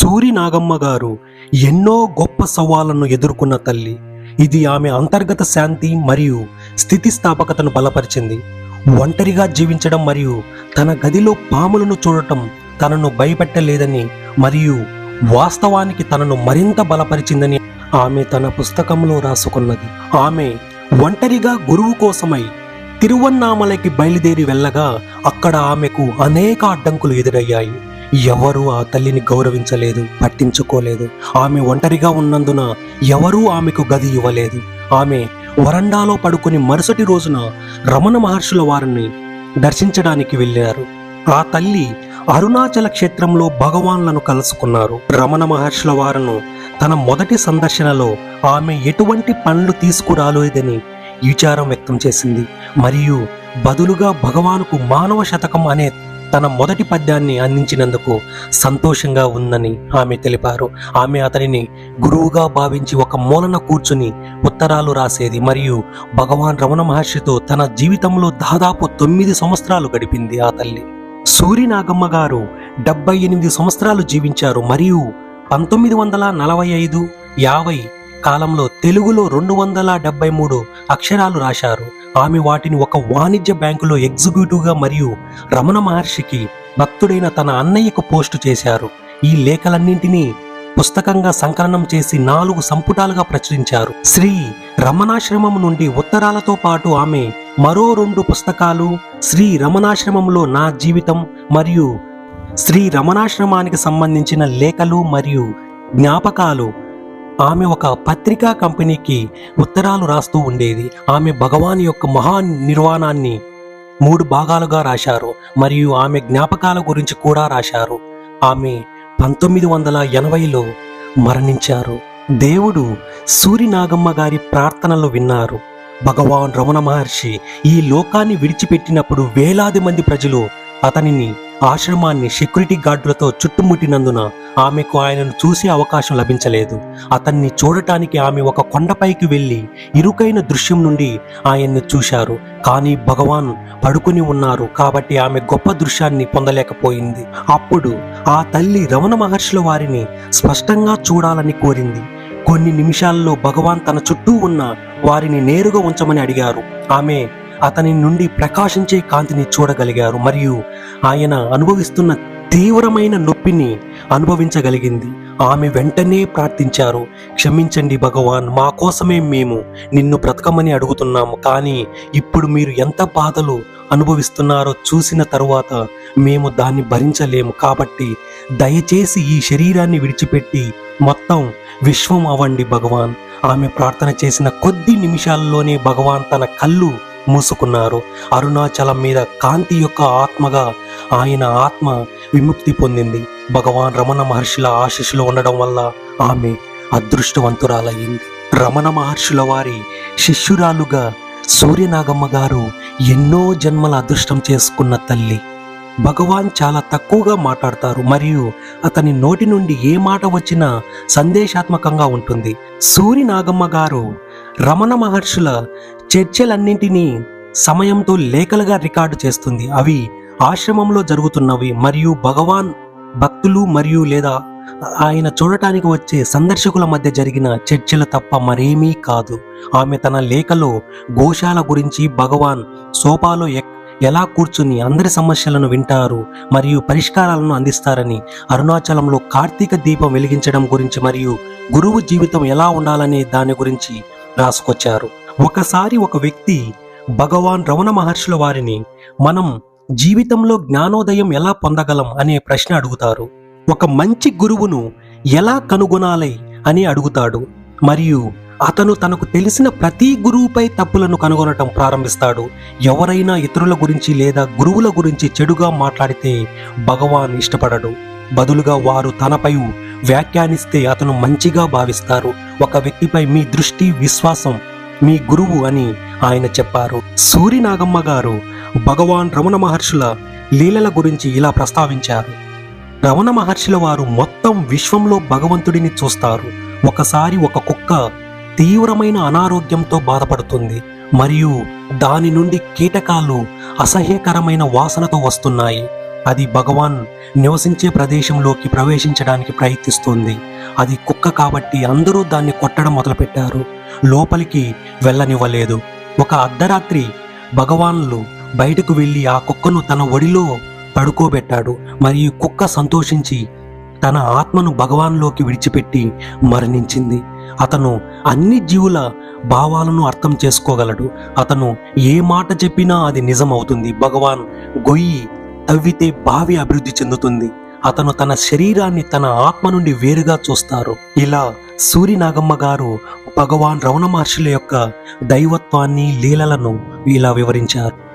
సూరి నాగమ్మ గారు ఎన్నో గొప్ప సవాళ్ళను ఎదుర్కొన్న తల్లి. ఇది ఆమె అంతర్గత శాంతి మరియు స్థితిస్థాపకతను బలపరిచింది. ఒంటరిగా జీవించడం మరియు తన గదిలో పాములను చూడటం తనను భయపెట్టలేదని మరియు వాస్తవానికి తనను మరింత బలపరిచిందని ఆమె తన పుస్తకంలో రాసుకున్నది. ఆమె ఒంటరిగా గురువు కోసమై తిరువన్నామలకి బయలుదేరి వెళ్ళగా అక్కడ ఆమెకు అనేక అడ్డంకులు ఎదురయ్యాయి. ఎవరూ ఆ తల్లిని గౌరవించలేదు పట్టించుకోలేదు. ఆమె ఒంటరిగా ఉన్నందున ఎవరూ ఆమెకు గది ఇవ్వలేదు. ఆమె వరండాలో పడుకుని మరుసటి రోజున రమణ మహర్షుల వారిని దర్శించడానికి వెళ్ళారు. ఆ తల్లి అరుణాచల క్షేత్రంలో భగవాన్లను కలుసుకున్నారు. రమణ మహర్షుల వారును తన మొదటి సందర్శనలో ఆమె ఎటువంటి పనులు తీసుకురాలేదని విచారం వ్యక్తం చేసింది. మరియు బదులుగా భగవానుకు మానవ శతకం అనే తన మొదటి పద్యాన్ని అందించినందుకు సంతోషంగా ఉందని ఆమె తెలిపారు. ఆమె అతనిని గురువుగా భావించి ఒక మూలన కూర్చుని ఉత్తరాలు రాసేది మరియు భగవాన్ రమణ మహర్షితో తన జీవితంలో దాదాపు తొమ్మిది సంవత్సరాలు గడిపింది ఆ తల్లి. సూర్యనాగమ్మ గారు డెబ్బై ఎనిమిది సంవత్సరాలు జీవించారు మరియు పంతొమ్మిది వందల నలభై ఐదు యాభై కాలంలో తెలుగులో రెండు వందల డెబ్బై మూడు అక్షరాలు రాశారు. ఆమె వాటిని ఒక వాణిజ్య బ్యాంకులో ఎగ్జిక్యూటివ్గా మరియు రమణ మహర్షికి భక్తుడైన తన అన్నయ్యకు పోస్టు చేశారు. ఈ లేఖలన్నింటినీ పుస్తకంగా సంకలనం చేసి నాలుగు సంపుటాలుగా ప్రచురించారు. శ్రీ రమణాశ్రమం నుండి ఉత్తరాలతో పాటు ఆమె మరో రెండు పుస్తకాలు శ్రీ రమణాశ్రమంలో నా జీవితం మరియు శ్రీ రమణాశ్రమానికి సంబంధించిన లేఖలు మరియు జ్ఞాపకాలు ఆమె ఒక పత్రికా కంపెనీకి ఉత్తరాలు రాస్తూ ఉండేది. ఆమె భగవాన్ యొక్క మహా నిర్వాణాన్ని మూడు భాగాలుగా రాశారు. మరియు ఆమె జ్ఞాపకాల గురించి కూడా రాశారు. ఆమె పంతొమ్మిది వందల ఎనభైలో మరణించారు. దేవుడు సూరినాగమ్మ గారి ప్రార్థనలు విన్నారు. భగవాన్ రమణ మహర్షి ఈ లోకాన్ని విడిచిపెట్టినప్పుడు వేలాది మంది ప్రజలు అతనిని ఆశ్రమాన్ని సెక్యూరిటీ గార్డులతో చుట్టుముట్టినందున ఆమెకు ఆయనను చూసే అవకాశం లభించలేదు. అతన్ని చూడటానికి ఆమె ఒక కొండపైకి వెళ్ళి ఇరుకైన దృశ్యం నుండి ఆయన్ని చూశారు. కానీ భగవాన్ పడుకుని ఉన్నారు కాబట్టి ఆమె గొప్ప దృశ్యాన్ని పొందలేకపోయింది. అప్పుడు ఆ తల్లి రమణ మహర్షుల వారిని స్పష్టంగా చూడాలని కోరింది. కొన్ని నిమిషాల్లో భగవాన్ తన చుట్టూ ఉన్న వారిని నేరుగా ఉంచమని అడిగారు. ఆమె అతని నుండి ప్రకాశించే కాంతిని చూడగలిగారు మరియు ఆయన అనుభవిస్తున్న తీవ్రమైన నొప్పిని అనుభవించగలిగింది. ఆమె వెంటనే ప్రార్థించారు క్షమించండి భగవాన్ మా కోసమే మేము నిన్ను బ్రతకమని అడుగుతున్నాము కానీ ఇప్పుడు మీరు ఎంత బాధలు అనుభవిస్తున్నారో చూసిన తరువాత మేము దాన్ని భరించలేము. కాబట్టి దయచేసి ఈ శరీరాన్ని విడిచిపెట్టి మొత్తం విశ్వం అవ్వండి భగవాన్. ఆమె ప్రార్థన చేసిన కొద్ది నిమిషాల్లోనే భగవాన్ తన కళ్ళు మూసుకున్నారు. అరుణాచలం మీద కాంతి యొక్క ఆత్మగా ఆయన ఆత్మ విముక్తి పొందింది. భగవాన్ రమణ మహర్షుల ఆశీస్సులు ఉండడం వల్ల ఆమె అదృష్టవంతురాలయ్యింది. రమణ మహర్షుల వారి శిష్యురాలుగా సూర్యనాగమ్మ గారు ఎన్నో జన్మల అదృష్టం చేసుకున్న తల్లి. భగవాన్ చాలా తక్కువగా మాట్లాడతారు మరియు అతని నోటి నుండి ఏ మాట వచ్చినా సందేశాత్మకంగా ఉంటుంది. సూర్యనాగమ్మ గారు రమణ మహర్షుల చర్చలన్నింటినీ సమయంతో లేఖలుగా రికార్డు చేస్తుంది. అవి ఆశ్రమంలో జరుగుతున్నవి మరియు భగవాన్ భక్తులు మరియు లేదా ఆయన చూడటానికి వచ్చే సందర్శకుల మధ్య జరిగిన చర్చలు తప్ప మరేమీ కాదు. ఆమె తన లేఖలో గోశాల గురించి భగవాన్ సోపాలో ఎక్ ఎలా కూర్చుని అందరి సమస్యలను వింటారు మరియు పరిష్కారాలను అందిస్తారని అరుణాచలంలో కార్తీక దీపం వెలిగించడం గురించి మరియు గురువు జీవితం ఎలా ఉండాలనే దాని గురించి రాసుకొచ్చారు. ఒకసారి ఒక వ్యక్తి భగవాన్ రమణ మహర్షుల వారిని మనం జీవితంలో జ్ఞానోదయం ఎలా పొందగలం అనే ప్రశ్న అడుగుతారు. ఒక మంచి గురువును ఎలా కనుగొనాలి అని అడుగుతాడు. మరియు అతను తనకు తెలిసిన ప్రతి గురువుపై తప్పులను కనుగొనటం ప్రారంభిస్తాడు. ఎవరైనా ఇతరుల గురించి లేదా గురువుల గురించి చెడుగా మాట్లాడితే భగవాన్ ఇష్టపడడు. బదులుగా వారు తనపై వ్యాఖ్యానిస్తే అతను మంచిగా భావిస్తారు. ఒక వ్యక్తిపై మీ దృష్టి విశ్వాసం మీ గురువు అని ఆయన చెప్పారు. సూరినాగమ్మ గారు భగవాన్ రమణ మహర్షుల లీలల గురించి ఇలా ప్రస్తావించారు. రమణ మహర్షుల వారు మొత్తం విశ్వంలో భగవంతుడిని చూస్తారు. ఒకసారి ఒక కుక్క తీవ్రమైన అనారోగ్యంతో బాధపడుతుంది. మరియు దాని నుండి కీటకాలు అసహ్యకరమైన వాసనతో వస్తున్నాయి. అది భగవాన్ నివసించే ప్రదేశంలోకి ప్రవేశించడానికి ప్రయత్నిస్తుంది. అది కుక్క కాబట్టి అందరూ దాన్ని కొట్టడం మొదలుపెట్టారు. లోపలికి వెళ్ళనివ్వలేదు. ఒక అర్ధరాత్రి భగవాన్లు బయటకు వెళ్ళి ఆ కుక్కను తన ఒడిలో పడుకోబెట్టాడు. మరియు కుక్క సంతోషించి తన ఆత్మను భగవాన్లోకి విడిచిపెట్టి మరణించింది. అతను అన్ని జీవుల భావాలను అర్థం చేసుకోగలడు. అతను ఏ మాట చెప్పినా అది నిజమవుతుంది. భగవాన్ గొయ్యి తవ్వితే బావి అభివృద్ధి చెందుతుంది. అతను తన శరీరాన్ని తన ఆత్మ నుండి వేరుగా చూస్తారు. ఇలా సూర్యనాగమ్మ గారు భగవాన్ రమణ మహర్షుల యొక్క దైవత్వాన్ని లీలలను ఇలా వివరించారు.